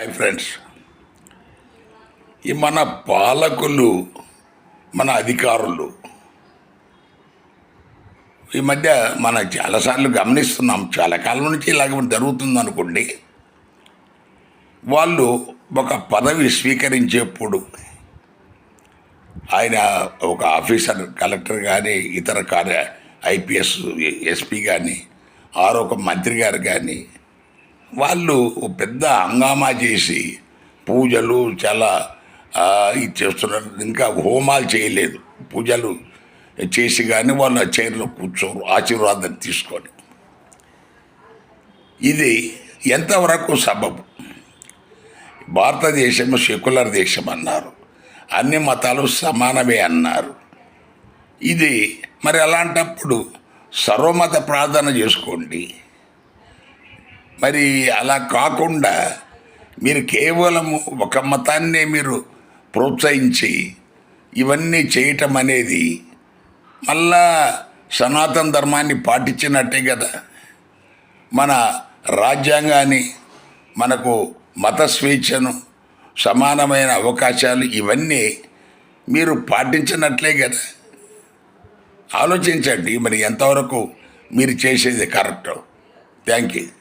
Hi friends. ఈ మన పాలకులు మన అధికారులు ఈ మధ్య మనం చాలాసార్లు గమనిస్తున్నాం చాలా కాలం నుంచి ఇలాగ జరుగుతుంది అనుకోండి. వాళ్ళు ఒక పదవి స్వీకరించేప్పుడు ఆయన ఒక ఆఫీసర్ కలెక్టర్ కానీ ఇతర కార్య ఐపీఎస్ ఎస్పీ కానీ ఆరో ఒక మంత్రి గారు కానీ వాళ్ళు పెద్ద హంగామా చేసి పూజలు చాలా ఇది చేస్తున్నారు. ఇంకా హోమాలు చేయలేదు. పూజలు చేసి కానీ వాళ్ళు ఆ చైర్లో కూర్చోరు ఆశీర్వాదం తీసుకొని. ఇది ఎంతవరకు సబబు? భారతదేశం సెక్యులర్ దేశం అన్నారు. అన్ని మతాలు సమానమే అన్నారు. ఇది మరి అలాంటప్పుడు సర్వమత ప్రార్థన చేసుకోండి. మరి అలా కాకుండా మీరు కేవలం ఒక మతాన్నే మీరు ప్రోత్సహించి ఇవన్నీ చేయటం అనేది మళ్ళా సనాతన ధర్మాన్ని పాటించినట్టే కదా. మన రాజ్యాంగాన్ని మనకు మత స్వేచ్ఛను సమానమైన అవకాశాలు ఇవన్నీ మీరు పాటించినట్లే కదా. ఆలోచించండి మరి ఎంతవరకు మీరు చేసేది కరెక్ట్. Thank you.